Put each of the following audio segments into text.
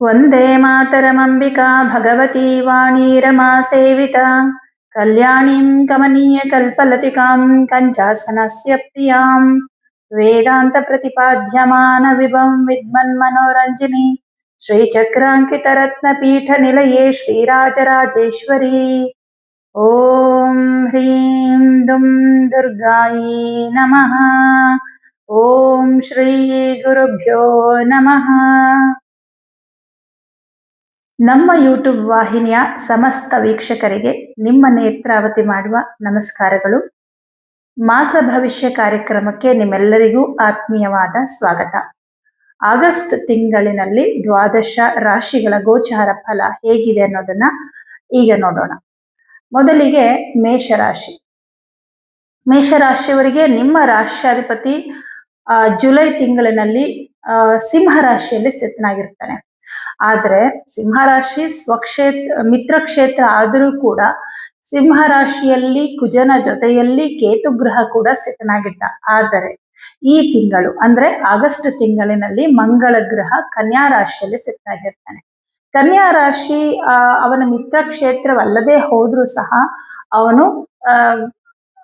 वन्दे मातरमम्बिका भगवती वाणीरमासेविता कल्याणीं कमनीयकल्पलतिकां कञ्चासनस्य प्रियां वेदान्तप्रतिपाद्यमानविभं विद्मन्मनोरञ्जिनी श्रीचक्राङ्कितरत्नपीठनिलये श्रीराजराजेश्वरी ॐ ह्रीं दुं दुर्गायै नमः ॐ श्रीगुरुभ्यो नमः ನಮ್ಮ ಯೂಟ್ಯೂಬ್ ವಾಹಿನಿಯ ಸಮಸ್ತ ವೀಕ್ಷಕರಿಗೆ ನಿಮ್ಮ ನೇತ್ರಾವತಿ ಮಾಡುವ ನಮಸ್ಕಾರಗಳು. ಮಾಸ ಭವಿಷ್ಯ ಕಾರ್ಯಕ್ರಮಕ್ಕೆ ನಿಮ್ಮೆಲ್ಲರಿಗೂ ಆತ್ಮೀಯವಾದ ಸ್ವಾಗತ. ಆಗಸ್ಟ್ ತಿಂಗಳಿನಲ್ಲಿ ದ್ವಾದಶ ರಾಶಿಗಳ ಗೋಚಾರ ಫಲ ಹೇಗಿದೆ ಅನ್ನೋದನ್ನ ಈಗ ನೋಡೋಣ. ಮೊದಲಿಗೆ ಮೇಷರಾಶಿ. ಮೇಷರಾಶಿಯವರಿಗೆ ನಿಮ್ಮ ರಾಷ್ಟ್ರಾಧಿಪತಿ ಜುಲೈ ತಿಂಗಳಿನಲ್ಲಿ ಸಿಂಹ ರಾಶಿಯಲ್ಲಿ ಸ್ಥಿತನಾಗಿರ್ತಾನೆ. ಆದರೆ ಸಿಂಹರಾಶಿ ಸ್ವಕ್ಷೇತ್ರ ಮಿತ್ರ ಕ್ಷೇತ್ರ ಆದರೂ ಕೂಡ ಸಿಂಹರಾಶಿಯಲ್ಲಿ ಕುಜನ ಜೊತೆಯಲ್ಲಿ ಕೇತು ಗ್ರಹ ಕೂಡ ಸ್ಥಿತನಾಗಿದ್ದ. ಆದರೆ ಈ ತಿಂಗಳು ಅಂದ್ರೆ ಆಗಸ್ಟ್ ತಿಂಗಳಿನಲ್ಲಿ ಮಂಗಳ ಗ್ರಹ ಕನ್ಯಾ ರಾಶಿಯಲ್ಲಿ ಸ್ಥಿತನಾಗಿರ್ತಾನೆ. ಕನ್ಯಾ ರಾಶಿ ಅವನ ಮಿತ್ರ ಕ್ಷೇತ್ರವಲ್ಲದೆ ಹೋದ್ರೂ ಸಹ ಅವನು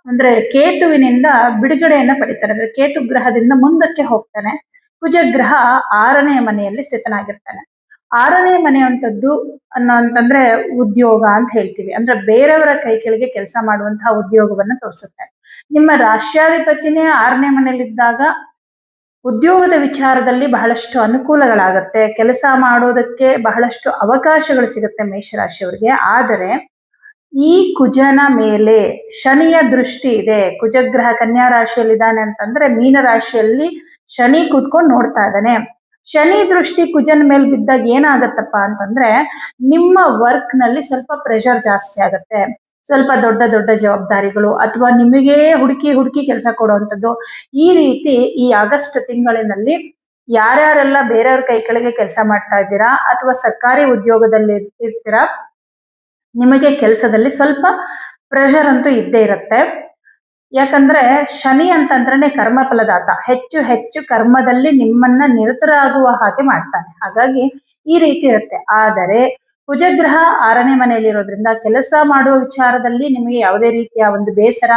ಅಂದ್ರೆ ಕೇತುವಿನಿಂದ ಬಿಡುಗಡೆಯನ್ನ ಪಡಿತಾನೆ ಅಂದ್ರೆ ಕೇತು ಗ್ರಹದಿಂದ ಮುಂದಕ್ಕೆ ಹೋಗ್ತಾನೆ. ಕುಜ ಗ್ರಹ ಆರನೇ ಮನೆಯಲ್ಲಿ ಸ್ಥಿತನಾಗಿರ್ತಾನೆ. ಆರನೇ ಮನೆ ಅಂತದ್ದು ಅನ್ನೋ ಅಂತಂದ್ರೆ ಉದ್ಯೋಗ ಅಂತ ಹೇಳ್ತೀವಿ. ಅಂದ್ರೆ ಬೇರೆಯವರ ಕೈ ಕೆಳಗೆ ಕೆಲಸ ಮಾಡುವಂತಹ ಉದ್ಯೋಗವನ್ನ ತೋರಿಸುತ್ತೆ. ನಿಮ್ಮ ರಾಷ್ಟ್ರಾಧಿಪತಿನೇ ಆರನೇ ಮನೆಯಲ್ಲಿದ್ದಾಗ ಉದ್ಯೋಗದ ವಿಚಾರದಲ್ಲಿ ಬಹಳಷ್ಟು ಅನುಕೂಲಗಳಾಗತ್ತೆ. ಕೆಲಸ ಮಾಡೋದಕ್ಕೆ ಬಹಳಷ್ಟು ಅವಕಾಶಗಳು ಸಿಗುತ್ತೆ ಮೇಷರಾಶಿಯವರಿಗೆ. ಆದರೆ ಈ ಕುಜನ ಮೇಲೆ ಶನಿಯ ದೃಷ್ಟಿ ಇದೆ. ಕುಜಗ್ರಹ ಕನ್ಯಾ ರಾಶಿಯಲ್ಲಿದ್ದಾನೆ ಅಂತಂದ್ರೆ ಮೀನ ರಾಶಿಯಲ್ಲಿ ಶನಿ ಕೂತ್ಕೊಂಡು ನೋಡ್ತಾ ಇದ್ದಾನೆ. ಶನಿ ದೃಷ್ಟಿ ಕುಜನ್ ಮೇಲೆ ಬಿದ್ದಾಗ ಏನಾಗತ್ತಪ್ಪ ಅಂತಂದ್ರೆ ನಿಮ್ಮ ವರ್ಕ್ನಲ್ಲಿ ಸ್ವಲ್ಪ ಪ್ರೆಷರ್ ಜಾಸ್ತಿ ಆಗತ್ತೆ. ಸ್ವಲ್ಪ ದೊಡ್ಡ ದೊಡ್ಡ ಜವಾಬ್ದಾರಿಗಳು ಅಥವಾ ನಿಮಗೆ ಹುಡುಕಿ ಹುಡುಕಿ ಕೆಲಸ ಕೊಡುವಂಥದ್ದು. ಈ ರೀತಿ ಈ ಆಗಸ್ಟ್ ತಿಂಗಳಿನಲ್ಲಿ ಯಾರ್ಯಾರೆಲ್ಲ ಬೇರೆಯವ್ರ ಕೈ ಕೆಳಗೆ ಕೆಲಸ ಮಾಡ್ತಾ ಇದ್ದೀರಾ ಅಥವಾ ಸರ್ಕಾರಿ ಉದ್ಯೋಗದಲ್ಲಿ ಇರ್ತೀರಾ, ನಿಮಗೆ ಕೆಲಸದಲ್ಲಿ ಸ್ವಲ್ಪ ಪ್ರೆಷರ್ ಅಂತೂ ಇದ್ದೇ ಇರುತ್ತೆ. ಯಾಕಂದ್ರೆ ಶನಿ ಅಂತಂದ್ರೆ ಕರ್ಮ ಫಲದಾತ ಹೆಚ್ಚು ಹೆಚ್ಚು ಕರ್ಮದಲ್ಲಿ ನಿಮ್ಮನ್ನ ನಿರತರಾಗುವ ಹಾಗೆ ಮಾಡ್ತಾನೆ. ಹಾಗಾಗಿ ಈ ರೀತಿ ಇರುತ್ತೆ. ಆದರೆ ಕುಜಗ್ರಹ ಆರನೇ ಮನೆಯಲ್ಲಿ ಇರೋದ್ರಿಂದ ಕೆಲಸ ಮಾಡುವ ವಿಚಾರದಲ್ಲಿ ನಿಮಗೆ ಯಾವುದೇ ರೀತಿಯ ಒಂದು ಬೇಸರ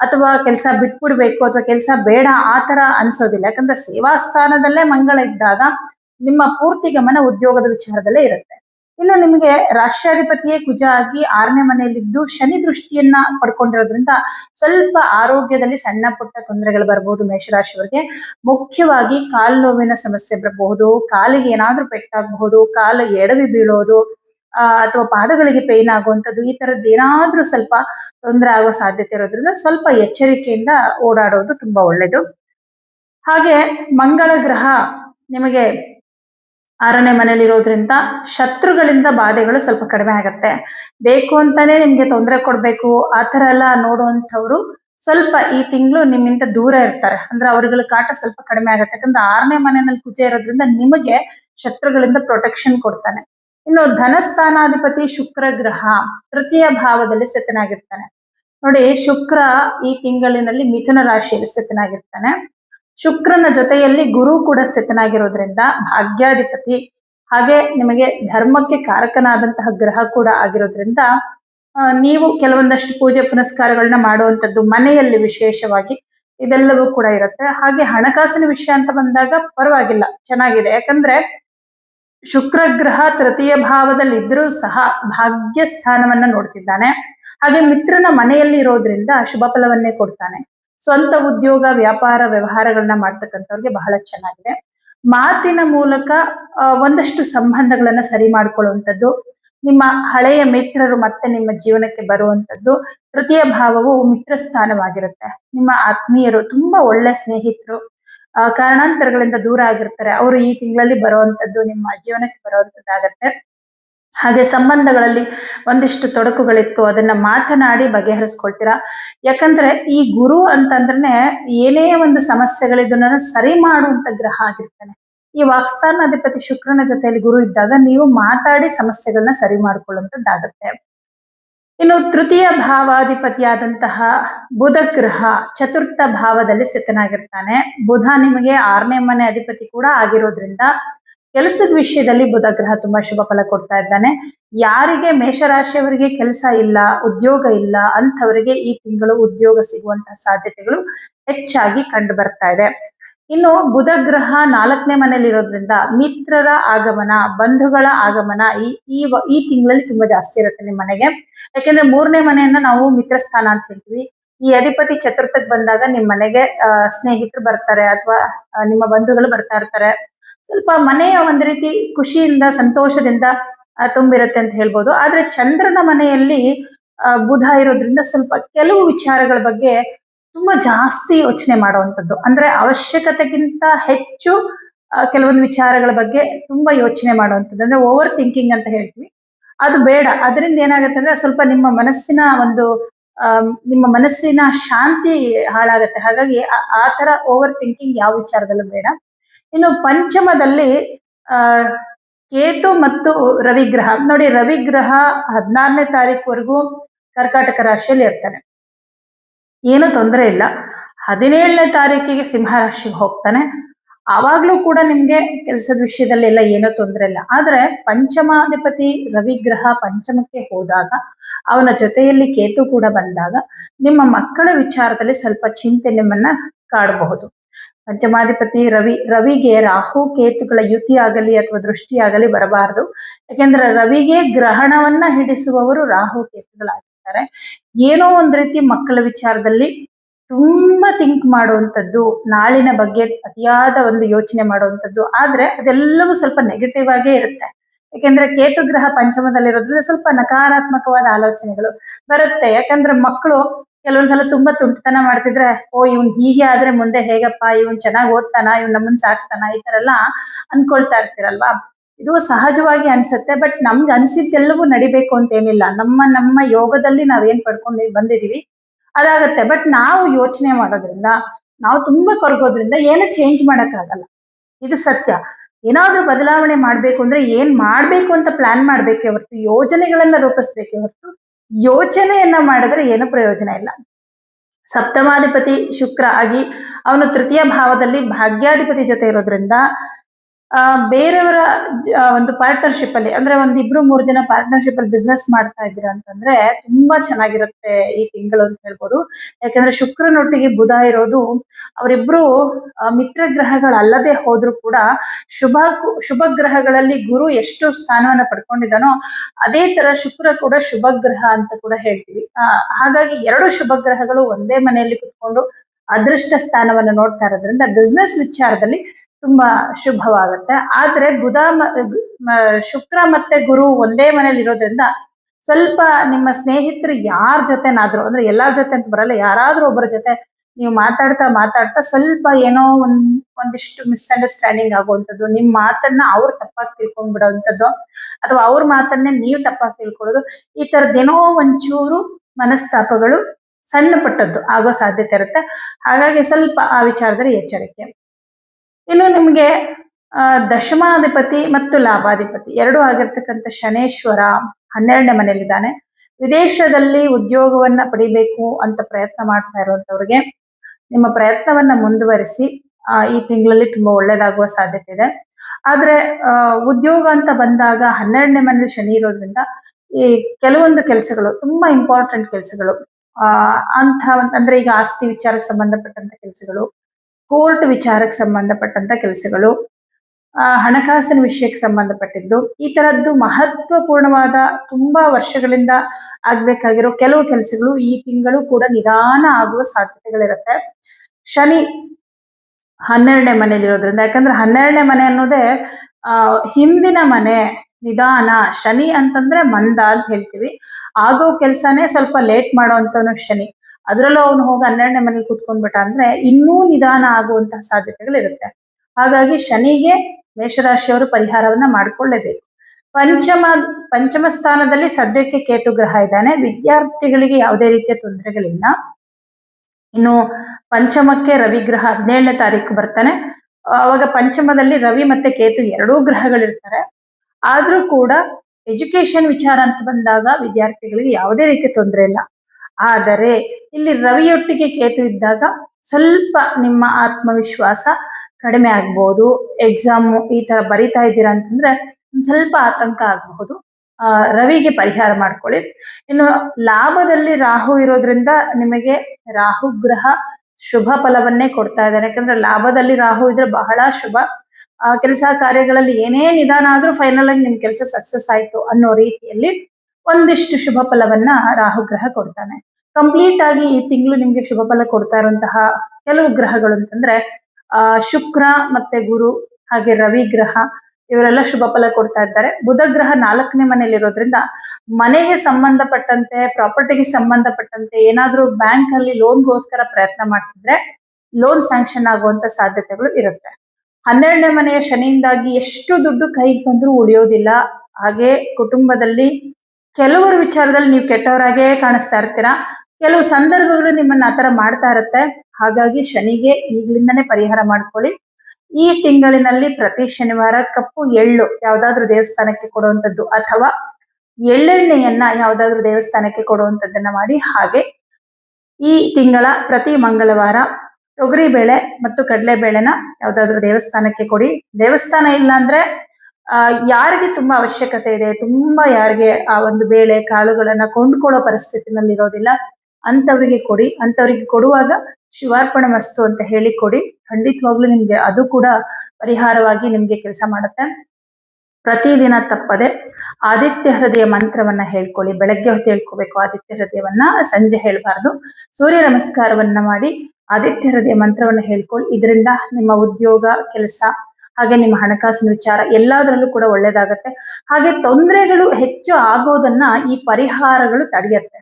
ಅಥವಾ ಕೆಲಸ ಬಿಟ್ಬಿಡ್ಬೇಕು ಅಥವಾ ಕೆಲಸ ಬೇಡ ಆ ತರ ಅನ್ಸೋದಿಲ್ಲ. ಯಾಕಂದ್ರೆ ಸೇವಾ ಸ್ಥಾನದಲ್ಲೇ ಮಂಗಳ ಇದ್ದಾಗ ನಿಮ್ಮ ಪೂರ್ತಿ ಗಮನ ಉದ್ಯೋಗದ ವಿಚಾರದಲ್ಲೇ ಇರುತ್ತೆ. ಇನ್ನು ನಿಮಗೆ ರಾಷ್ಟ್ರಾಧಿಪತಿಯೇ ಕುಜ ಆಗಿ ಆರನೇ ಮನೆಯಲ್ಲಿದ್ದು ಶನಿ ದೃಷ್ಟಿಯನ್ನ ಪಡ್ಕೊಂಡಿರೋದ್ರಿಂದ ಸ್ವಲ್ಪ ಆರೋಗ್ಯದಲ್ಲಿ ಸಣ್ಣ ಪುಟ್ಟ ತೊಂದರೆಗಳು ಬರಬಹುದು ಮೇಷರಾಶಿಯವರಿಗೆ. ಮುಖ್ಯವಾಗಿ ಕಾಲು ನೋವಿನ ಸಮಸ್ಯೆ ಬರಬಹುದು ಕಾಲಿಗೆ ಏನಾದ್ರೂ ಪೆಟ್ಟಾಗಬಹುದು, ಕಾಲು ಎಡವಿ ಬೀಳೋದು ಅಥವಾ ಪಾದಗಳಿಗೆ ಪೇನ್ ಆಗುವಂಥದ್ದು, ಈ ತರದ್ದು ಏನಾದ್ರೂ ಸ್ವಲ್ಪ ತೊಂದರೆ ಆಗೋ ಸಾಧ್ಯತೆ ಇರೋದ್ರಿಂದ ಸ್ವಲ್ಪ ಎಚ್ಚರಿಕೆಯಿಂದ ಓಡಾಡೋದು ತುಂಬಾ ಒಳ್ಳೇದು. ಹಾಗೆ ಮಂಗಳ ಗ್ರಹ ನಿಮಗೆ ಆರನೇ ಮನೇಲಿರೋದ್ರಿಂದ ಶತ್ರುಗಳಿಂದ ಬಾಧೆಗಳು ಸ್ವಲ್ಪ ಕಡಿಮೆ ಆಗತ್ತೆ. ಬೇಕು ಅಂತಾನೆ ನಿಮ್ಗೆ ತೊಂದರೆ ಕೊಡ್ಬೇಕು. ಆ ತರ ಎಲ್ಲ ನೋಡುವಂಥವ್ರು ಸ್ವಲ್ಪ ಈ ತಿಂಗಳು ನಿಮ್ಮಿಂದ ದೂರ ಇರ್ತಾರೆ. ಅಂದ್ರೆ ಅವ್ರಗಳ ಕಾಟ ಸ್ವಲ್ಪ ಕಡಿಮೆ ಆಗತ್ತೆ. ಯಾಕಂದ್ರೆ ಆರನೇ ಮನೆಯಲ್ಲಿ ಪೂಜೆ ಇರೋದ್ರಿಂದ ನಿಮಗೆ ಶತ್ರುಗಳಿಂದ ಪ್ರೊಟೆಕ್ಷನ್ ಕೊಡ್ತಾನೆ. ಇನ್ನು ಧನಸ್ಥಾನಾಧಿಪತಿ ಶುಕ್ರ ಗ್ರಹ ತೃತೀಯ ಭಾವದಲ್ಲಿ ಸ್ಥಿತನಾಗಿರ್ತಾನೆ ನೋಡಿ ಶುಕ್ರ ಈ ತಿಂಗಳಿನಲ್ಲಿ ಮಿಥುನ ರಾಶಿಯಲ್ಲಿ ಸ್ಥಿತನಾಗಿರ್ತಾನೆ ಶುಕ್ರನ ಜೊತೆಯಲ್ಲಿ ಗುರು ಕೂಡ ಸ್ಥಿತನಾಗಿರೋದ್ರಿಂದ ಭಾಗ್ಯಾಧಿಪತಿ. ಹಾಗೆ ನಿಮಗೆ ಧರ್ಮಕ್ಕೆ ಕಾರಕನಾದಂತಹ ಗ್ರಹ ಕೂಡ ಆಗಿರೋದ್ರಿಂದ ನೀವು ಕೆಲವೊಂದಷ್ಟು ಪೂಜೆ ಪುನಸ್ಕಾರಗಳನ್ನ ಮಾಡುವಂಥದ್ದು ಮನೆಯಲ್ಲಿ ವಿಶೇಷವಾಗಿ ಇದೆಲ್ಲವೂ ಕೂಡ ಇರುತ್ತೆ. ಹಾಗೆ ಹಣಕಾಸಿನ ವಿಷಯ ಅಂತ ಬಂದಾಗ ಪರವಾಗಿಲ್ಲ, ಚೆನ್ನಾಗಿದೆ. ಯಾಕಂದ್ರೆ ಶುಕ್ರ ಗ್ರಹ ತೃತೀಯ ಭಾವದಲ್ಲಿ ಇದ್ರೂ ಸಹ ಭಾಗ್ಯ ಸ್ಥಾನವನ್ನ ನೋಡ್ತಿದ್ದಾನೆ. ಹಾಗೆ ಮಿತ್ರನ ಮನೆಯಲ್ಲಿ ಇರೋದ್ರಿಂದ ಶುಭ ಫಲವನ್ನೇ ಕೊಡ್ತಾನೆ. ಸ್ವಂತ ಉದ್ಯೋಗ, ವ್ಯಾಪಾರ ವ್ಯವಹಾರಗಳನ್ನ ಮಾಡ್ತಕ್ಕಂಥವ್ರಿಗೆ ಬಹಳ ಚೆನ್ನಾಗಿದೆ. ಮಾತಿನ ಮೂಲಕ ಒಂದಷ್ಟು ಸಂಬಂಧಗಳನ್ನ ಸರಿ ಮಾಡ್ಕೊಳ್ಳುವಂಥದ್ದು, ನಿಮ್ಮ ಹಳೆಯ ಮಿತ್ರರು ಮತ್ತೆ ನಿಮ್ಮ ಜೀವನಕ್ಕೆ ಬರುವಂಥದ್ದು, ತೃತೀಯ ಭಾವವು ಮಿತ್ರ ಸ್ಥಾನವಾಗಿರುತ್ತೆ ನಿಮ್ಮ ಆತ್ಮೀಯರು ತುಂಬಾ ಒಳ್ಳೆ ಸ್ನೇಹಿತರು ಕಾರಣಾಂತರಗಳಿಂದ ದೂರ ಆಗಿರ್ತಾರೆ. ಅವರು ಈ ತಿಂಗಳಲ್ಲಿ ಬರುವಂತದ್ದು ನಿಮ್ಮ ಜೀವನಕ್ಕೆ ಬರುವಂತದ್ದಾಗತ್ತೆ ಹಾಗೆ ಸಂಬಂಧಗಳಲ್ಲಿ ಒಂದಿಷ್ಟು ತೊಡಕುಗಳಿತ್ತು. ಅದನ್ನ ಮಾತನಾಡಿ ಬಗೆಹರಿಸ್ಕೊಳ್ತೀರಾ? ಯಾಕಂದ್ರೆ ಈ ಗುರು ಅಂತಂದ್ರೆ ಏನೇ ಒಂದು ಸಮಸ್ಯೆಗಳಿದ್ದನ್ನ ಸರಿ ಮಾಡುವಂತ ಗ್ರಹ ಆಗಿರ್ತಾನೆ. ಈ ವಾಕ್ಸ್ಥಾನಾಧಿಪತಿ ಶುಕ್ರನ ಜೊತೆಯಲ್ಲಿ ಗುರು ಇದ್ದಾಗ ನೀವು ಮಾತಾಡಿ ಸಮಸ್ಯೆಗಳನ್ನ ಸರಿ ಮಾಡ್ಕೊಳ್ಳುವಂತದ್ದಾಗತ್ತೆ. ಇನ್ನು ತೃತೀಯ ಭಾವಾಧಿಪತಿಯಾದಂತಹ ಬುಧ ಗ್ರಹ ಚತುರ್ಥ ಭಾವದಲ್ಲಿ ಸ್ಥಿತನಾಗಿರ್ತಾನೆ. ಬುಧ ನಿಮಗೆ ಆರನೇ ಮನೆ ಅಧಿಪತಿ ಕೂಡ ಆಗಿರೋದ್ರಿಂದ ಕೆಲಸದ ವಿಷಯದಲ್ಲಿ ಬುಧ ಗ್ರಹ ತುಂಬಾ ಶುಭ ಫಲ ಕೊಡ್ತಾ ಇದ್ದಾನೆ. ಯಾರಿಗೆ ಮೇಷರಾಶಿಯವರಿಗೆ ಕೆಲಸ ಇಲ್ಲ, ಉದ್ಯೋಗ ಇಲ್ಲ, ಅಂಥವರಿಗೆ ಈ ತಿಂಗಳು ಉದ್ಯೋಗ ಸಿಗುವಂತಹ ಸಾಧ್ಯತೆಗಳು ಹೆಚ್ಚಾಗಿ ಕಂಡು ಬರ್ತಾ ಇದೆ. ಇನ್ನು ಬುಧ ಗ್ರಹ ನಾಲ್ಕನೇ ಮನೆಯಲ್ಲಿ ಇರೋದ್ರಿಂದ ಮಿತ್ರರ ಆಗಮನ, ಬಂಧುಗಳ ಆಗಮನ ಈ ಈ ಈ ತಿಂಗಳಲ್ಲಿ ತುಂಬಾ ಜಾಸ್ತಿ ಇರುತ್ತೆ ನಿಮ್ಮ ಮನೆಗೆ. ಯಾಕೆಂದ್ರೆ ಮೂರನೇ ಮನೆಯನ್ನ ನಾವು ಮಿತ್ರ ಸ್ಥಾನ ಅಂತ ಹೇಳ್ತೀವಿ. ಈ ಅಧಿಪತಿ ಚತುರ್ಥಕ್ಕೆ ಬಂದಾಗ ನಿಮ್ಮ ಮನೆಗೆ ಸ್ನೇಹಿತರು ಬರ್ತಾರೆ ಅಥವಾ ನಿಮ್ಮ ಬಂಧುಗಳು ಬರ್ತಾ ಇರ್ತಾರೆ. ಸ್ವಲ್ಪ ಮನೆಯ ಒಂದು ರೀತಿ ಖುಷಿಯಿಂದ, ಸಂತೋಷದಿಂದ ತುಂಬಿರುತ್ತೆ ಅಂತ ಹೇಳ್ಬೋದು. ಆದ್ರೆ ಚಂದ್ರನ ಮನೆಯಲ್ಲಿ ಬುಧ ಇರೋದ್ರಿಂದ ಸ್ವಲ್ಪ ಕೆಲವು ವಿಚಾರಗಳ ಬಗ್ಗೆ ತುಂಬಾ ಜಾಸ್ತಿ ಯೋಚನೆ ಮಾಡುವಂಥದ್ದು. ಅಂದ್ರೆ ಅವಶ್ಯಕತೆಗಿಂತ ಹೆಚ್ಚು ಕೆಲವೊಂದು ವಿಚಾರಗಳ ಬಗ್ಗೆ ತುಂಬಾ ಯೋಚನೆ ಮಾಡುವಂಥದ್ದು. ಅಂದ್ರೆ ಓವರ್ ಥಿಂಕಿಂಗ್ ಅಂತ ಹೇಳ್ತೀವಿ. ಅದು ಬೇಡ. ಅದರಿಂದ ಏನಾಗುತ್ತೆ ಅಂದ್ರೆ ಸ್ವಲ್ಪ ನಿಮ್ಮ ಮನಸ್ಸಿನ ಒಂದು ನಿಮ್ಮ ಮನಸ್ಸಿನ ಶಾಂತಿ ಹಾಳಾಗತ್ತೆ. ಹಾಗಾಗಿ ಆ ತರ ಓವರ್ ಥಿಂಕಿಂಗ್ ಯಾವ ವಿಚಾರದಲ್ಲೂ ಬೇಡ. ಇನ್ನು ಪಂಚಮದಲ್ಲಿ ಕೇತು ಮತ್ತು ರವಿಗ್ರಹ. ನೋಡಿ, ರವಿಗ್ರಹ ಹದಿನಾರನೇ ತಾರೀಕುವರೆಗೂ ಕರ್ಕಾಟಕ ರಾಶಿಯಲ್ಲಿ ಇರ್ತಾನೆ. ಏನು ತೊಂದರೆ ಇಲ್ಲ. ಹದಿನೇಳನೇ ತಾರೀಕಿಗೆ ಸಿಂಹ ರಾಶಿಗೆ ಹೋಗ್ತಾನೆ. ಆವಾಗ್ಲೂ ಕೂಡ ನಿಮ್ಗೆ ಕೆಲಸದ ವಿಷಯದಲ್ಲಿ ಎಲ್ಲ ಏನೋ ತೊಂದರೆ ಇಲ್ಲ. ಆದ್ರೆ ಪಂಚಮಾಧಿಪತಿ ರವಿಗ್ರಹ ಪಂಚಮಕ್ಕೆ ಹೋದಾಗ, ಅವನ ಜೊತೆಯಲ್ಲಿ ಕೇತು ಕೂಡ ಬಂದಾಗ, ನಿಮ್ಮ ಮಕ್ಕಳ ವಿಚಾರದಲ್ಲಿ ಸ್ವಲ್ಪ ಚಿಂತೆ ನಿಮ್ಮನ್ನ ಕಾಡಬಹುದು. ಪಂಚಮಾಧಿಪತಿ ರವಿ, ರವಿಗೆ ರಾಹು ಕೇತುಗಳ ಯುತಿ ಆಗಲಿ ಅಥವಾ ದೃಷ್ಟಿ ಆಗಲಿ ಬರಬಾರದು. ಯಾಕೆಂದ್ರೆ ರವಿಗೆ ಗ್ರಹಣವನ್ನ ಹಿಡಿಸುವವರು ರಾಹು ಕೇತುಗಳಾಗಿರ್ತಾರೆ. ಏನೋ ಒಂದ್ ರೀತಿ ಮಕ್ಕಳ ವಿಚಾರದಲ್ಲಿ ತುಂಬಾ ಥಿಂಕ್ ಮಾಡುವಂಥದ್ದು, ನಾಳಿನ ಬಗ್ಗೆ ಅತಿಯಾದ ಒಂದು ಯೋಚನೆ ಮಾಡುವಂಥದ್ದು. ಆದ್ರೆ ಅದೆಲ್ಲವೂ ಸ್ವಲ್ಪ ನೆಗೆಟಿವ್ ಆಗೇ ಇರುತ್ತೆ. ಯಾಕೆಂದ್ರೆ ಕೇತು ಗ್ರಹ ಪಂಚಮದಲ್ಲಿರೋದ್ರಿಂದ ಸ್ವಲ್ಪ ನಕಾರಾತ್ಮಕವಾದ ಆಲೋಚನೆಗಳು ಬರುತ್ತೆ. ಯಾಕಂದ್ರೆ ಮಕ್ಕಳು ಕೆಲವೊಂದ್ಸಲ ತುಂಬಾ ತುಂಟತನ ಮಾಡ್ತಿದ್ರೆ, ಓ, ಇವ್ನ್ ಹೀಗೆ ಆದ್ರೆ ಮುಂದೆ ಹೇಗಪ್ಪ? ಇವ್ನ್ ಚೆನ್ನಾಗ್ ಓದ್ತಾನ? ಇವ್ನ್ ನಮ್ಮನ್ ಸಾಕ್ತಾನ? ಈ ತರ ಎಲ್ಲ ಅನ್ಕೊಳ್ತಾ ಇರ್ತೀರಲ್ವಾ? ಇದು ಸಹಜವಾಗಿ ಅನ್ಸುತ್ತೆ, ಬಟ್ ನಮ್ಗೆ ಅನ್ಸಿದ್ದೆಲ್ಲವೂ ನಡಿಬೇಕು ಅಂತ ಏನಿಲ್ಲ. ನಮ್ಮ ನಮ್ಮ ಯೋಗದಲ್ಲಿ ನಾವೇನ್ ಪಡ್ಕೊಂಡು ಬಂದಿದೀವಿ, ಅದಾಗತ್ತೆ. ಬಟ್ ನಾವು ಯೋಚನೆ ಮಾಡೋದ್ರಿಂದ, ನಾವು ತುಂಬಾ ಕೊರಗೋದ್ರಿಂದ ಏನು ಚೇಂಜ್ ಮಾಡಕ್ಕಾಗಲ್ಲ. ಇದು ಸತ್ಯ. ಏನಾದ್ರೂ ಬದಲಾವಣೆ ಮಾಡ್ಬೇಕು ಅಂದ್ರೆ ಏನ್ ಮಾಡ್ಬೇಕು ಅಂತ ಪ್ಲಾನ್ ಮಾಡ್ಬೇಕೇ ಹೊರತು, ಯೋಜನೆಗಳನ್ನ ರೂಪಿಸ್ಬೇಕೇ ಹೊರತು ಯೋಚನೆಯನ್ನ ಮಾಡಿದ್ರೆ ಏನು ಪ್ರಯೋಜನ ಇಲ್ಲ. ಸಪ್ತಮಾಧಿಪತಿ ಶುಕ್ರ ಆಗಿ ಅವನು ತೃತೀಯ ಭಾವದಲ್ಲಿ ಭಾಗ್ಯಾಧಿಪತಿ ಜೊತೆ ಇರೋದ್ರಿಂದ ಬೇರೆಯವರ ಒಂದು ಪಾರ್ಟ್ನರ್ಶಿಪ್ ಅಲ್ಲಿ, ಅಂದ್ರೆ ಒಂದ್ ಇಬ್ರು ಮೂರು ಜನ ಪಾರ್ಟ್ನರ್ಶಿಪ್ ಅಲ್ಲಿ ಬಿಸ್ನೆಸ್ ಮಾಡ್ತಾ ಇದ್ದೀರಾ ಅಂತಂದ್ರೆ ತುಂಬಾ ಚೆನ್ನಾಗಿರುತ್ತೆ ಈ ತಿಂಗಳು ಅಂತ ಹೇಳ್ಬೋದು. ಯಾಕಂದ್ರೆ ಶುಕ್ರನೊಟ್ಟಿಗೆ ಬುಧ ಇರೋದು, ಅವರಿಬ್ರು ಮಿತ್ರ ಗ್ರಹಗಳಲ್ಲದೆ ಹೋದ್ರು ಕೂಡ ಶುಭ ಶುಭ ಗ್ರಹಗಳಲ್ಲಿ ಗುರು ಎಷ್ಟು ಸ್ಥಾನವನ್ನ ಪಡ್ಕೊಂಡಿದ್ದಾನೋ ಅದೇ ತರ ಶುಕ್ರ ಕೂಡ ಶುಭ ಗ್ರಹ ಅಂತ ಕೂಡ ಹೇಳ್ತೀವಿ. ಹಾಗಾಗಿ ಎರಡು ಶುಭ ಗ್ರಹಗಳು ಒಂದೇ ಮನೆಯಲ್ಲಿ ಕುತ್ಕೊಂಡು ಅದೃಷ್ಟ ಸ್ಥಾನವನ್ನು ನೋಡ್ತಾ ಇರೋದ್ರಿಂದ ಬಿಸ್ನೆಸ್ ವಿಚಾರದಲ್ಲಿ ತುಂಬಾ ಶುಭವಾಗುತ್ತೆ. ಆದ್ರೆ ಬುಧ ಶುಕ್ರ ಮತ್ತೆ ಗುರು ಒಂದೇ ಮನೇಲಿ ಇರೋದ್ರಿಂದ ಸ್ವಲ್ಪ ನಿಮ್ಮ ಸ್ನೇಹಿತರು ಯಾರ ಜೊತೆನಾದ್ರೂ, ಅಂದ್ರೆ ಎಲ್ಲಾರ ಜೊತೆ ಅಂತ ಬರಲ್ಲ, ಯಾರಾದ್ರೂ ಒಬ್ಬರ ಜೊತೆ ನೀವು ಮಾತಾಡ್ತಾ ಮಾತಾಡ್ತಾ ಸ್ವಲ್ಪ ಏನೋ ಒಂದ್, ಒಂದಿಷ್ಟು ಮಿಸ್ಅಂಡರ್ಸ್ಟ್ಯಾಂಡಿಂಗ್ ಆಗುವಂಥದ್ದು, ನಿಮ್ ಮಾತನ್ನ ಅವ್ರು ತಪ್ಪಾಗಿ ತಿಳ್ಕೊಂಡ್ ಬಿಡೋವಂಥದ್ದು ಅಥವಾ ಅವ್ರ ಮಾತನ್ನೇ ನೀವು ತಪ್ಪಾಗಿ ತಿಳ್ಕೊಳೋದು ಈ ತರದ್ದೇನೋ ಒಂಚೂರು ಮನಸ್ತಾಪಗಳು ಸಣ್ಣ ಪಟ್ಟದ್ದು ಆಗೋ ಸಾಧ್ಯತೆ ಇರುತ್ತೆ. ಹಾಗಾಗಿ ಸ್ವಲ್ಪ ಆ ವಿಚಾರದಲ್ಲಿ ಎಚ್ಚರಿಕೆ. ಇನ್ನು ನಿಮಗೆ ದಶಮಾಧಿಪತಿ ಮತ್ತು ಲಾಭಾಧಿಪತಿ ಎರಡು ಆಗಿರ್ತಕ್ಕಂಥ ಶನೇಶ್ವರ ಹನ್ನೆರಡನೇ ಮನೆಯಲ್ಲಿದ್ದಾನೆ. ವಿದೇಶದಲ್ಲಿ ಉದ್ಯೋಗವನ್ನ ಪಡಿಬೇಕು ಅಂತ ಪ್ರಯತ್ನ ಮಾಡ್ತಾ ಇರುವಂತವ್ರಿಗೆ ನಿಮ್ಮ ಪ್ರಯತ್ನವನ್ನ ಮುಂದುವರಿಸಿ ಈ ತಿಂಗಳಲ್ಲಿ ತುಂಬಾ ಒಳ್ಳೇದಾಗುವ ಸಾಧ್ಯತೆ ಇದೆ. ಆದ್ರೆ ಉದ್ಯೋಗ ಅಂತ ಬಂದಾಗ ಹನ್ನೆರಡನೇ ಮನೆಯಲ್ಲಿ ಶನಿ ಇರೋದ್ರಿಂದ ಈ ಕೆಲವೊಂದು ಕೆಲಸಗಳು, ತುಂಬಾ ಇಂಪಾರ್ಟೆಂಟ್ ಕೆಲಸಗಳು ಅಂತ ಅಂದ್ರೆ ಈಗ ಆಸ್ತಿ ವಿಚಾರಕ್ಕೆ ಸಂಬಂಧಪಟ್ಟಂತ ಕೆಲಸಗಳು ಕೋರ್ಟ್ ವಿಚಾರಕ್ಕೆ ಸಂಬಂಧಪಟ್ಟಂತ ಕೆಲಸಗಳು ಹಣಕಾಸಿನ ವಿಷಯಕ್ಕೆ ಸಂಬಂಧಪಟ್ಟಿದ್ದು, ಈ ತರದ್ದು ಮಹತ್ವಪೂರ್ಣವಾದ ತುಂಬಾ ವರ್ಷಗಳಿಂದ ಆಗ್ಬೇಕಾಗಿರೋ ಕೆಲವು ಕೆಲಸಗಳು ಈ ತಿಂಗಳು ಕೂಡ ನಿಧಾನ ಆಗುವ ಸಾಧ್ಯತೆಗಳಿರುತ್ತೆ. ಶನಿ ಹನ್ನೆರಡನೇ ಮನೇಲಿ ಇರೋದ್ರಿಂದ ಯಾಕಂದ್ರೆ ಹನ್ನೆರಡನೇ ಮನೆ ಅನ್ನೋದೇ ಹಿಂದಿನ ಮನೆ, ನಿಧಾನ, ಶನಿ ಅಂತಂದ್ರೆ ಮಂದ ಅಂತ ಹೇಳ್ತೀವಿ. ಆಗೋ ಕೆಲಸನೇ ಸ್ವಲ್ಪ ಲೇಟ್ ಮಾಡೋ ಅಂತನು ಶನಿ. ಅದ್ರಲ್ಲೂ ಅವನು ಹೋಗಿ ಹನ್ನೆರಡನೇ ಮನೇಲಿ ಕುತ್ಕೊಂಡ್ಬಿಟ್ಟ ಅಂದ್ರೆ ಇನ್ನೂ ನಿಧಾನ ಆಗುವಂತಹ ಸಾಧ್ಯತೆಗಳಿರುತ್ತೆ. ಹಾಗಾಗಿ ಶನಿಗೆ ಮೇಷರಾಶಿಯವರು ಪರಿಹಾರವನ್ನ ಮಾಡ್ಕೊಳ್ಳೇಬೇಕು. ಪಂಚಮ ಪಂಚಮ ಸ್ಥಾನದಲ್ಲಿ ಸದ್ಯಕ್ಕೆ ಕೇತು ಗ್ರಹ ಇದ್ದಾನೆ. ವಿದ್ಯಾರ್ಥಿಗಳಿಗೆ ಯಾವುದೇ ರೀತಿಯ ತೊಂದರೆಗಳಿಲ್ಲ. ಇನ್ನು ಪಂಚಮಕ್ಕೆ ರವಿ ಗ್ರಹ ಹದಿನೇಳನೇ ತಾರೀಕು ಬರ್ತಾನೆ. ಅವಾಗ ಪಂಚಮದಲ್ಲಿ ರವಿ ಮತ್ತೆ ಕೇತು ಎರಡೂ ಗ್ರಹಗಳಿರ್ತಾರೆ. ಆದ್ರೂ ಕೂಡ ಎಜುಕೇಶನ್ ವಿಚಾರ ಅಂತ ಬಂದಾಗ ವಿದ್ಯಾರ್ಥಿಗಳಿಗೆ ಯಾವುದೇ ರೀತಿಯ ತೊಂದರೆ ಇಲ್ಲ. ಆದರೆ ಇಲ್ಲಿ ರವಿಯೊಟ್ಟಿಗೆ ಕೇತು ಇದ್ದಾಗ ಸ್ವಲ್ಪ ನಿಮ್ಮ ಆತ್ಮವಿಶ್ವಾಸ ಕಡಿಮೆ ಆಗ್ಬೋದು. ಎಕ್ಸಾಮ್ ಈ ತರ ಬರಿತಾ ಇದ್ದೀರಾ ಅಂತಂದ್ರೆ ಸ್ವಲ್ಪ ಆತಂಕ ಆಗಬಹುದು. ರವಿಗೆ ಪರಿಹಾರ ಮಾಡ್ಕೊಳ್ಳಿ. ಇನ್ನು ಲಾಭದಲ್ಲಿ ರಾಹು ಇರೋದ್ರಿಂದ ನಿಮಗೆ ರಾಹು ಗ್ರಹ ಶುಭ ಫಲವನ್ನೇ ಕೊಡ್ತಾ ಇದ್ದಾರೆ ಯಾಕಂದ್ರೆ ಲಾಭದಲ್ಲಿ ರಾಹು ಇದ್ರೆ ಬಹಳ ಶುಭ. ಕೆಲಸ ಕಾರ್ಯಗಳಲ್ಲಿ ಏನೇ ನಿಧಾನ ಆದ್ರೂ ಫೈನಲ್ ಆಗಿ ನಿಮ್ ಕೆಲಸ ಸಕ್ಸಸ್ ಆಯ್ತು ಅನ್ನೋ ರೀತಿಯಲ್ಲಿ ಒಂದಿಷ್ಟು ಶುಭ ಫಲವನ್ನ ರಾಹುಗ್ರಹ ಕೊಡ್ತಾನೆ. ಕಂಪ್ಲೀಟ್ ಆಗಿ ಈ ತಿಂಗಳು ನಿಮ್ಗೆ ಶುಭ ಫಲ ಕೊಡ್ತಾ ಇರುವಂತಹ ಕೆಲವು ಗ್ರಹಗಳು ಅಂತಂದ್ರೆ, ಆ, ಶುಕ್ರ ಮತ್ತೆ ಗುರು ಹಾಗೆ ರವಿ ಗ್ರಹ ಇವರೆಲ್ಲ ಶುಭ ಫಲ ಕೊಡ್ತಾ ಇದ್ದಾರೆ. ಬುಧ ಗ್ರಹ ನಾಲ್ಕನೇ ಮನೆಯಲ್ಲಿ ಇರೋದ್ರಿಂದ ಮನೆಗೆ ಸಂಬಂಧಪಟ್ಟಂತೆ ಪ್ರಾಪರ್ಟಿಗೆ ಸಂಬಂಧಪಟ್ಟಂತೆ ಏನಾದ್ರೂ ಬ್ಯಾಂಕ್ ಅಲ್ಲಿ ಲೋನ್ಗೋಸ್ಕರ ಪ್ರಯತ್ನ ಮಾಡ್ತಿದ್ರೆ ಲೋನ್ ಸ್ಯಾಂಕ್ಷನ್ ಆಗುವಂತ ಸಾಧ್ಯತೆಗಳು ಇರುತ್ತೆ. ಹನ್ನೆರಡನೇ ಮನೆಯ ಶನಿಯಿಂದಾಗಿ ಎಷ್ಟು ದುಡ್ಡು ಕೈಗೆ ಬಂದ್ರೂ ಉಳಿಯೋದಿಲ್ಲ. ಹಾಗೆ ಕುಟುಂಬದಲ್ಲಿ ಕೆಲವರು ವಿಚಾರದಲ್ಲಿ ನೀವು ಕೆಟ್ಟವರಾಗೇ ಕಾಣಿಸ್ತಾ ಇರ್ತೀರಾ? ಕೆಲವು ಸಂದರ್ಭಗಳು ನಿಮ್ಮನ್ನ ಆತರ ಮಾಡ್ತಾ ಇರುತ್ತೆ. ಹಾಗಾಗಿ ಶನಿಗೆ ಈಗ್ಲಿಂದನೇ ಪರಿಹಾರ ಮಾಡ್ಕೊಳ್ಳಿ. ಈ ತಿಂಗಳಿನಲ್ಲಿ ಪ್ರತಿ ಶನಿವಾರ ಕಪ್ಪು ಎಳ್ಳು ಯಾವ್ದಾದ್ರು ದೇವಸ್ಥಾನಕ್ಕೆ ಕೊಡುವಂತದ್ದು ಅಥವಾ ಎಳ್ಳೆಣ್ಣೆಯನ್ನ ಯಾವ್ದಾದ್ರು ದೇವಸ್ಥಾನಕ್ಕೆ ಕೊಡುವಂತದ್ದನ್ನ ಮಾಡಿ. ಹಾಗೆ ಈ ತಿಂಗಳ ಪ್ರತಿ ಮಂಗಳವಾರ ತೊಗರಿ ಬೇಳೆ ಮತ್ತು ಕಡಲೆ ಬೇಳೆನ ಯಾವ್ದಾದ್ರು ದೇವಸ್ಥಾನಕ್ಕೆ ಕೊಡಿ. ದೇವಸ್ಥಾನ ಇಲ್ಲ ಅಂದ್ರೆ ಆ ಯಾರಿಗೆ ತುಂಬಾ ಅವಶ್ಯಕತೆ ಇದೆ, ತುಂಬಾ ಯಾರಿಗೆ ಆ ಒಂದು ಬೇಳೆ ಕಾಳುಗಳನ್ನ ಕೊಂಡ್ಕೊಳ್ಳೋ ಪರಿಸ್ಥಿತಿನಲ್ಲಿ ಇರೋದಿಲ್ಲ ಅಂತವರಿಗೆ ಕೊಡಿ. ಅಂತವರಿಗೆ ಕೊಡುವಾಗ ಶಿವಾರ್ಪಣ ಮಸ್ತು ಅಂತ ಹೇಳಿ ಕೊಡಿ. ಖಂಡಿತವಾಗ್ಲೂ ನಿಮ್ಗೆ ಅದು ಕೂಡ ಪರಿಹಾರವಾಗಿ ನಿಮ್ಗೆ ಕೆಲಸ ಮಾಡುತ್ತೆ. ಪ್ರತಿದಿನ ತಪ್ಪದೆ ಆದಿತ್ಯ ಹೃದಯ ಮಂತ್ರವನ್ನ ಹೇಳ್ಕೊಳ್ಳಿ. ಬೆಳಗ್ಗೆ ಹೊತ್ತು ಹೇಳ್ಕೋಬೇಕು ಆದಿತ್ಯ ಹೃದಯವನ್ನ, ಸಂಜೆ ಹೇಳ್ಬಾರ್ದು. ಸೂರ್ಯ ನಮಸ್ಕಾರವನ್ನ ಮಾಡಿ ಆದಿತ್ಯ ಹೃದಯ ಮಂತ್ರವನ್ನ ಹೇಳ್ಕೊಳ್ಳಿ. ಇದರಿಂದ ನಿಮ್ಮ ಉದ್ಯೋಗ, ಕೆಲಸ ಹಾಗೆ ನಿಮ್ಮ ಹಣಕಾಸಿನ ವಿಚಾರ ಎಲ್ಲದರಲ್ಲೂ ಕೂಡ ಒಳ್ಳೇದಾಗತ್ತೆ. ಹಾಗೆ ತೊಂದರೆಗಳು ಹೆಚ್ಚು ಆಗೋದನ್ನ ಈ ಪರಿಹಾರಗಳು ತಡೆಯತ್ತೆ.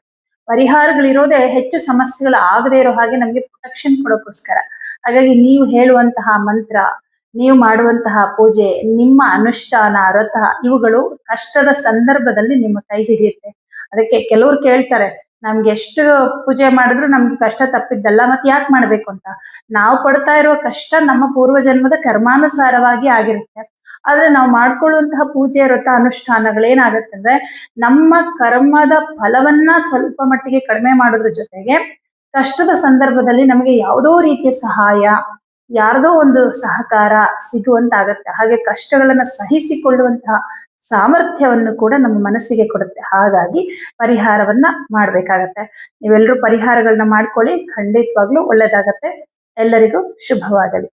ಪರಿಹಾರಗಳಿರೋದೇ ಹೆಚ್ಚು ಸಮಸ್ಯೆಗಳು ಆಗದೆ ಇರೋ ಹಾಗೆ ನಮಗೆ ಪ್ರೊಟೆಕ್ಷನ್ ಕೊಡೋಕ್ಕೋಸ್ಕರ. ಹಾಗಾಗಿ ನೀವು ಹೇಳುವಂತಹ ಮಂತ್ರ, ನೀವು ಮಾಡುವಂತಹ ಪೂಜೆ, ನಿಮ್ಮ ಅನುಷ್ಠಾನ, ವ್ರತ ಇವುಗಳು ಕಷ್ಟದ ಸಂದರ್ಭದಲ್ಲಿ ನಿಮ್ಮ ಕೈ ಹಿಡಿಯುತ್ತೆ. ಅದಕ್ಕೆ ಕೆಲವ್ರು ಕೇಳ್ತಾರೆ ನಮ್ಗೆ ಎಷ್ಟು ಪೂಜೆ ಮಾಡಿದ್ರು ನಮ್ಗೆ ಕಷ್ಟ ತಪ್ಪಿದ್ದಲ್ಲ, ಮತ್ತೆ ಯಾಕೆ ಮಾಡ್ಬೇಕು ಅಂತ? ನಾವು ಪಡ್ತಾ ಇರುವ ಕಷ್ಟ ನಮ್ಮ ಪೂರ್ವ ಜನ್ಮದ ಕರ್ಮಾನುಸಾರವಾಗಿ ಆಗಿರುತ್ತೆ. ಆದ್ರೆ ನಾವು ಮಾಡ್ಕೊಳ್ಳುವಂತಹ ಪೂಜೆ, ವ್ರತ ಅಂದ್ರೆ ನಮ್ಮ ಕರ್ಮದ ಫಲವನ್ನ ಸ್ವಲ್ಪ ಮಟ್ಟಿಗೆ ಕಡಿಮೆ ಮಾಡೋದ್ರ ಜೊತೆಗೆ ಕಷ್ಟದ ಸಂದರ್ಭದಲ್ಲಿ ನಮಗೆ ಯಾವುದೋ ರೀತಿಯ ಸಹಾಯ, ಯಾರದೋ ಒಂದು ಸಹಕಾರ ಸಿಗುವಂತಾಗತ್ತೆ. ಹಾಗೆ ಕಷ್ಟಗಳನ್ನ ಸಹಿಸಿಕೊಳ್ಳುವಂತಹ ಸಾಮರ್ಥ್ಯವನ್ನು ಕೂಡ ನಮ್ಮ ಮನಸ್ಸಿಗೆ ಕೊಡುತ್ತೆ. ಹಾಗಾಗಿ ಪರಿಹಾರವನ್ನ ಮಾಡ್ಬೇಕಾಗತ್ತೆ. ನೀವೆಲ್ಲರೂ ಪರಿಹಾರಗಳನ್ನ ಮಾಡ್ಕೊಳ್ಳಿ. ಖಂಡಿತವಾಗ್ಲೂ ಒಳ್ಳೇದಾಗತ್ತೆ. ಎಲ್ಲರಿಗೂ ಶುಭವಾಗಲಿ.